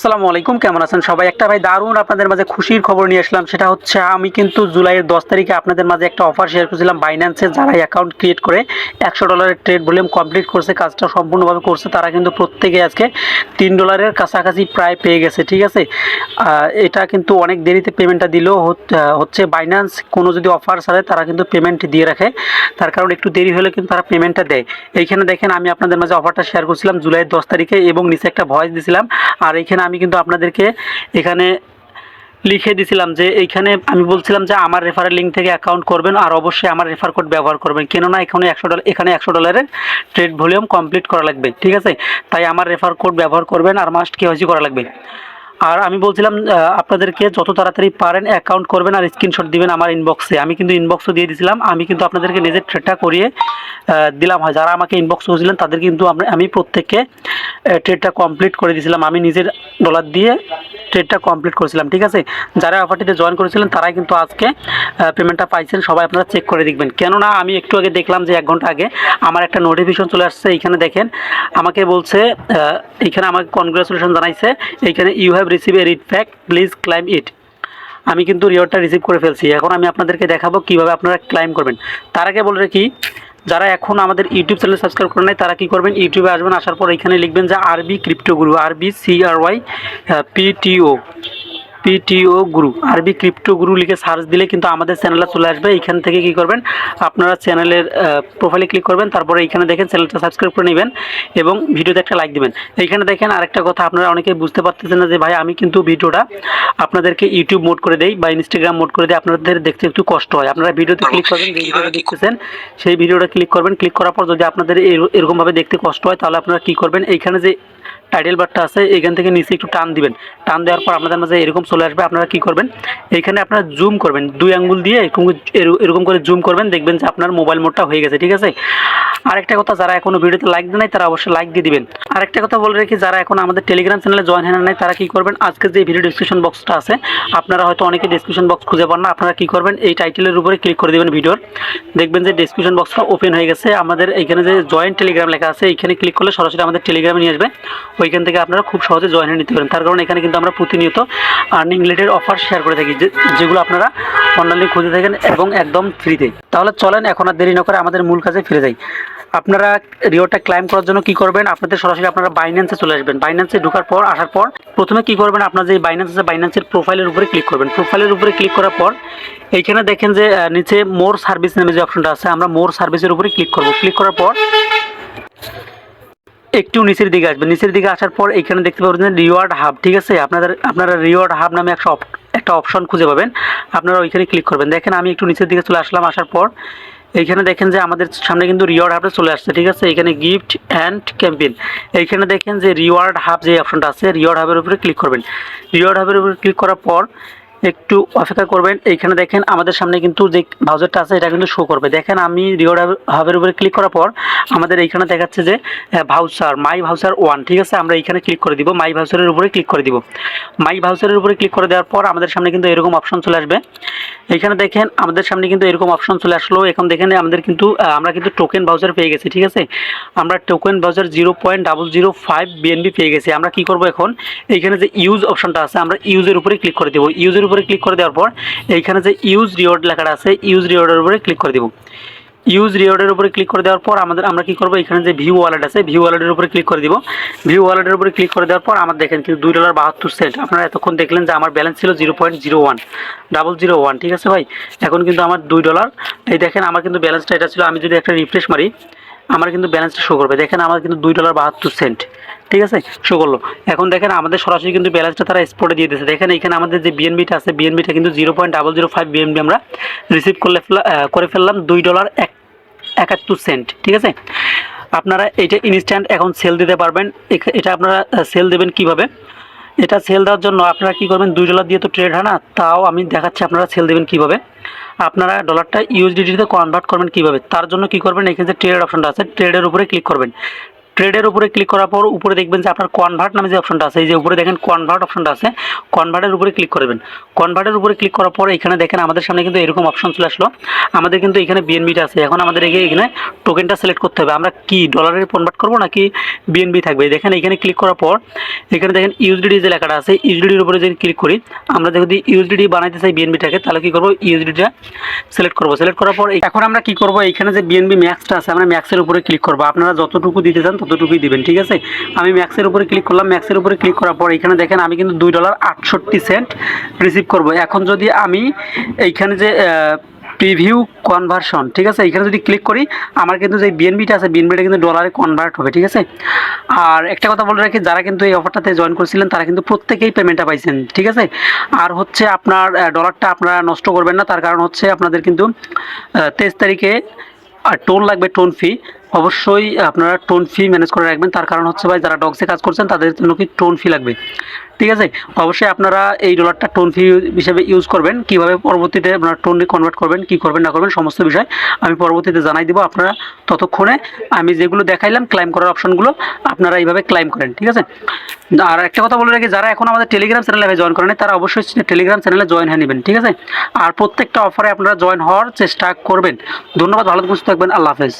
আসসালামু আলাইকুম, কেমন আছেন সবাই? একটা ভাই দারুণ আপনাদের মাঝে খুশির খবর নিয়ে আসলাম, সেটা হচ্ছে আমি কিন্তু জুলাইয়ের দশ তারিখে আপনাদের মাঝে একটা অফার শেয়ার করেছিলাম বাইন্যান্সে যারা অ্যাকাউন্ট ক্রিয়েট করে একশো ডলারের ট্রেড ভলিউম কমপ্লিট করছে, কাজটা সম্পূর্ণভাবে করছে, তারা কিন্তু প্রত্যেকে আজকে তিন ডলারের কাছাকাছি প্রায় পেয়ে গেছে, ঠিক আছে? এটা কিন্তু অনেক দেরিতে পেমেন্টটা দিলেও হচ্ছে বাইন্যান্স কোনো যদি অফার ছাড়ে, তারা কিন্তু পেমেন্ট দিয়ে রাখে। তার কারণ একটু দেরি হলে কিন্তু তারা পেমেন্টটা দেয়। এইখানে দেখেন আমি আপনাদের মাঝে অফারটা শেয়ার করছিলাম জুলাইয়ের দশ তারিখে এবং নিচে একটা ভয়েস দিছিলাম, আর এইখানে আমি কিন্তু আপনাদেরকে এখানে লিখে দিছিলাম যে এইখানে আমি বলছিলাম যে আমার রেফারের লিঙ্ক থেকে অ্যাকাউন্ট করবেন আর অবশ্যই আমার রেফার কোড ব্যবহার করবেন। কেননা এখানে একশো ডলার এখানে একশো ডলারের ট্রেড ভলিউম কমপ্লিট করা লাগবে, ঠিক আছে? তাই আমার রেফার কোড ব্যবহার করবেন আর মাস্ট কেওয়াইসি করা লাগবে। আর আমি বলছিলাম আপনাদেরকে যত তাড়াতাড়ি পারেন অ্যাকাউন্ট করবেন আর স্ক্রিনশট দিবেন আমার ইনবক্সে আমি কিন্তু ইনবক্সও দিয়ে দিয়েছিলাম আমি কিন্তু আপনাদেরকে নিজের ট্রেডটা করিয়ে দিলাম। হয়, যারা আমাকে ইনবক্স করেছিলেন, তাদের কিন্তু আমি প্রত্যেককে ট্রেডটা কমপ্লিট করে দিয়েছিলাম আমি নিজের ডলার দিয়ে ট্রেডটা কমপ্লিট করেছিলাম, ঠিক আছে? যারা অফারটিতে জয়েন করেছিলেন, তারাই কিন্তু আজকে পেমেন্টটা পাইছেন। সবাই আপনারা চেক করে দেখবেন। কেননা, আমি একটু আগে দেখলাম যে এক ঘণ্টা আগে আমার একটা নোটিফিকেশন চলে আসছে। এইখানে দেখেন, আমাকে বলছে এইখানে আমাকে কনগ্রাচুলেশন জানাইছে। এইখানে you have receive a red pack please claim it আমি কিন্তু রিওয়ার্ডটা রিসিভ করে ফেলছি। এখন আমি আপনাদেরকে দেখাবো কীভাবে আপনারা ক্লাইম করবেন। তার আগে বলে রাখি, যারা এখন আমাদের ইউটিউব চ্যানেল সাবস্ক্রাইব করে নাই, তারা কী করবেন? ইউটিউবে আসবেন, আসার পর এখানে লিখবেন যে আরবি ক্রিপ্টো গুরু আরবি সিআরওয়াই আর ওয়াই পিটিও পিটিও গুরু আরবি ক্রিপ্টো গুরু লিখে সার্চ দিলে কিন্তু আমাদের চ্যানেলে চলে আসবে। এইখান থেকে কি করবেন? আপনারা চ্যানেলের প্রোফাইলে ক্লিক করবেন, তারপরে এইখানে দেখেন চ্যানেলটা সাবস্ক্রাইব করে নেবেন এবং ভিডিওতে একটা লাইক দিবেন। এইখানে দেখেন আরেকটা কথা, আপনারা অনেকেই বুঝতে পারতেছেন না যে ভাই, আমি কিন্তু ভিডিওটা আপনাদেরকে ইউটিউব মোড করে দেই বা ইনস্টাগ্রাম মোড করে দিই, আপনাদের দেখতে একটু কষ্ট হয়। আপনারা ভিডিওতে ক্লিক করবেন ভিডিওটা দেখতেছেন, সেই ভিডিওটা ক্লিক করবেন। ক্লিক করার পর যদি আপনাদের এর- এরকমভাবে দেখতে কষ্ট হয়, তাহলে আপনারা কি করবেন? এইখানে যে টাইটেল বারটা আছে, এখান থেকে নিচে একটু টান দিবেন। টান দেওয়ার পর আপনাদের মাঝে এরকম চলে আসবে, আপনারা কি করবেন? এখানে আপনারা জুম করবেন, দুই আঙ্গুল দিয়ে এরকম এরকম করে জুম করবেন, দেখবেন যে আপনার মোবাইল মোডটা হয়ে গেছে, ঠিক আছে? আরেকটা কথা, যারা এখনও ভিডিওতে লাইক দেয় নাই, তারা অবশ্যই লাইক দিয়ে দিবেন। আরেকটা কথা বলে রাখি, যারা এখন আমাদের টেলিগ্রাম চ্যানেলে জয়েন হন নাই, তারা কি করবেন? আজকে যে ভিডিও ডিসক্রিপশন বক্সটা আছে, আপনারা হয়তো অনেকে ডিসক্রিপশন বক্স খুঁজে পান না, আপনারা কি করবেন? এই টাইটেলের উপরে ক্লিক করে দিবেন ভিডিওর দেখবেন যে ডিসক্রিপশন বক্সটা ওপেন হয়ে গেছে। আমাদের এখানে যে জয়েন্ট টেলিগ্রাম লেখা আছে, এইখানে ক্লিক করলে সরাসরি আমাদের টেলিগ্রামে নিয়ে আসবে। ওইখান থেকে আপনারা খুব সহজে জয়েন হয়ে নিতে পারেন। তার কারণ এখানে কিন্তু আমরা প্রতিনিয়ত আর্নিং রিলেটেড অফার শেয়ার করে থাকি যেগুলো আপনারা অনলাইনে খুঁজে থাকেন এবং একদম ফ্রিতে তাহলে চলেন, এখন আর দেরি না করে আমাদের মূল কাজে ফিরে যাই। আপনারা রিওটা ক্লাইম করার জন্য কি করবেন? আপনাদের সরাসরি আপনারা বাইন্যান্সে চলে আসবেন। বাইন্যান্সে ঢোকার পর, আসার পর প্রথমে কি করবেন? আপনার যে বাইন্যান্স আছে বাইন্যান্সের প্রোফাইলের উপরে ক্লিক করবেন। প্রোফাইলের উপরে ক্লিক করার পর, এইখানে দেখেন যে নিচে মোর সার্ভিস নামে যে অপশনটা আছে, আমরা মোর সার্ভিসের উপরে ক্লিক করব। ক্লিক করার পর একটু নিচের দিকে আসবেন। নিচের দিকে আসার পর এখানে দেখতে পাবেন যে রিওয়ার্ড হাব ঠিক আছে? আপনাদের, আপনারা রিওয়ার্ড হাব নামে একটা একটা অপশন খুঁজে পাবেন। আপনারা ওইখানে ক্লিক করবেন। দেখেন আমি একটু নিচের দিকে চলে আসলাম, আসার পর এইখানে দেখেন যে আমাদের সামনে কিন্তু রিওয়ার্ড হাবটা চলে আসছে, ঠিক আছে? এখানে গিফট অ্যান্ড ক্যাম্পেন এইখানে দেখেন যে রিওয়ার্ড হাব যে অপশনটা আছে রিওয়ার্ড হাবের উপরে ক্লিক করবেন। রিওয়ার্ড হাবের উপরে ক্লিক করার পর একটু অপেক্ষা করবেন। এইখানে দেখেন আমাদের সামনে কিন্তু যে ব্রাউজারটা আছে, এটা কিন্তু শো করবে। দেখেন আমি রিওয়ার্ড হাবের উপরে ক্লিক করার পর আমাদের এইখানে দেখাচ্ছে যে ভাউচার মাই ভাউচার ওয়ান ঠিক আছে? আমরা এইখানে ক্লিক করে দিব মাই ভাউচারের উপরে ক্লিক করে দিব। মাই ভাউচারের উপরে ক্লিক করে দেওয়ার পর আমাদের সামনে কিন্তু এরকম অপশন চলে আসবে। এখানে দেখেন আমাদের সামনে কিন্তু এরকম অপশন চলে আসলো। এখন দেখেন আমাদের কিন্তু আমরা কিন্তু টোকেন ভাউচার পেয়ে গেছি, ঠিক আছে? আমরা token voucher zero point double zero five BNB পেয়ে গেছি। আমরা কি করব এখন? এইখানে যে ইউজ অপশনটা আছে, আমরা ইউজের উপরে ক্লিক করে দেবো। ইউজের উপরে ক্লিক করে দেওয়ার পর, এইখানে যে ইউজ রিওয়ার্ড লেখাটা আছে ইউজ রিওয়ার্ডের উপরে ক্লিক করে দেবো। ইউজ রিওয়ার্ডের উপরে ক্লিক করে দেওয়ার পর আমাদের, আমরা কি করব? এখানে যে ভিউ ওয়ালেট আছে ভিউ ওয়ালেটের উপরে ক্লিক করে দিব। ভিউ ওয়ালেটের উপরে ক্লিক করে দেওয়ার পর আমার দেখেন কিন্তু দুই ডলার বাহাত্তর সেন্ট আপনারা এতক্ষণ দেখলেন যে আমার ব্যালেন্স ছিল zero point zero one double zero one ঠিক আছে ভাই? এখন কিন্তু আমার দুই ডলার এই দেখেন, আমার কিন্তু ব্যালেন্সটা এটা ছিল। আমি যদি একটা রিফ্রেশ মারি আমার কিন্তু ব্যালেন্সটা শো করবে। দেখেন আমার কিন্তু দুই ডলার বাহাত্তর সেন্ট ঠিক আছে? শো করল। এখন দেখেন আমাদের সরাসরি কিন্তু ব্যালেন্সটা তারা স্পটে দিয়ে দিয়েছে। দেখেন এখানে আমাদের যে বিএনবিটা আছে বিএনবিটা কিন্তু zero point double zero five BNB আমরা রিসিভ করলে করে ফেললাম দুই ডলার এক একাত্তর সেন্ট ঠিক আছে? আপনারা এটা ইনস্ট্যান্ট এখন সেল দিতে পারবেন। এটা আপনারা সেল দেবেন কীভাবে? এটা সেল দেওয়ার জন্য আপনারা কি করবেন? দুই ডলার দিয়ে তো ট্রেড হয় না। তাও আমি দেখাচ্ছি আপনারা সেল দেবেন কীভাবে। আপনারা ডলারটা ইউএসডিটিতে কনভার্ট করবেন কীভাবে? তার জন্য কী করবেন? এখানে যে ট্রেড অপশনটা আছে ট্রেডের উপরে ক্লিক করবেন। ট্রেডের উপরে ক্লিক করার পর উপরে দেখবেন যে আপনার কনভার্ট নামে যে অপশনটা আছে, এই যে উপরে দেখেন কনভার্ট অপশনটা আছে কনভার্টের উপরে ক্লিক করবেন। কনভার্টের উপরে ক্লিক করার পর এখানে দেখেন আমাদের সামনে কিন্তু এরকম অপশন চলে আসলো। আমাদের কিন্তু এখানে বিএনবিটা আছে। এখন আমাদের এখানে টোকেনটা সিলেক্ট করতে হবে। আমরা কি ডলারে কনভার্ট করব নাকি বিএনবি থাকবে? দেখেন এখানে ক্লিক করার পর এখানে দেখেন ইউএসডিডি যে লেখাটা আছে ইউএসডিডির উপরে যদি ক্লিক করি, আমরা যদি ইউএসডিডি বানাইতে চাই বিএনবিটাকে তাহলে কি করব? ইউএসডিটা সিলেক্ট করব। সিলেক্ট করার পর এখন আমরা কি করব? এখানে যে বিএনবি ম্যাক্সটা আছে, আমরা ম্যাক্সের উপরে ক্লিক করব। আপনারা যতটুকু দিতে চান ততটুকুই দিবেন, ঠিক আছে? আমি ম্যাক্সের উপরে ক্লিক করলাম, ম্যাক্সের উপরে ক্লিক করার পর এখানে দেখেন আমি কিন্তু দুই ডলার আটষট্টি সেন্ট রিসিভ করব। এখন যদি আমি এইখানে যে প্রিভিউ কনভার্সন ঠিক আছে? এখানে যদি ক্লিক করি, আমার কিন্তু যে বিএনবিটা আছে বিএনবিটা কিন্তু ডলারে কনভার্ট হবে, ঠিক আছে? আর একটা কথা বলে রাখি, যারা কিন্তু এই অফারটাতে জয়েন করেছিলেন, তারা কিন্তু প্রত্যেকেই পেমেন্টটা পাইছেন, ঠিক আছে? আর হচ্ছে আপনার ডলারটা আপনারা নষ্ট করবেন না, তার কারণ হচ্ছে আপনাদের কিন্তু তেইশ তারিখে আর টোন লাগবে টোন ফি অবশ্যই আপনারা টোন ফি ম্যানেজ করে রাখবেন। তার কারণ হচ্ছে ভাই, যারা ডগসে কাজ করছেন, তাদের জন্য কি টোন ফি লাগবে? ঠিক আছে? অবশ্যই আপনারা এই ডলারটা টোন ফি হিসেবে ইউজ করবেন। কীভাবে পরবর্তীতে আপনারা টোনে কনভার্ট করবেন, কি করবেন, না করবেন, সমস্ত বিষয় আমি পরবর্তীতে জানাই দিব আপনারা ততক্ষণে। আমি যেগুলো দেখাইলাম ক্লাইম করার অপশনগুলো আপনারা এইভাবে ক্লাইম করেন, ঠিক আছে? আর একটা কথা বলে রাখি, যারা এখন আমাদের টেলিগ্রাম চ্যানেলে জয়েন করেন, তারা অবশ্যই টেলিগ্রাম চ্যানেলে জয়েন হয়ে নেবেন, ঠিক আছে? আর প্রত্যেকটা অফারে আপনারা জয়েন হওয়ার চেষ্টা করবেন। ধন্যবাদ, ভালো থাকবেন, আল্লাহ হাফেজ।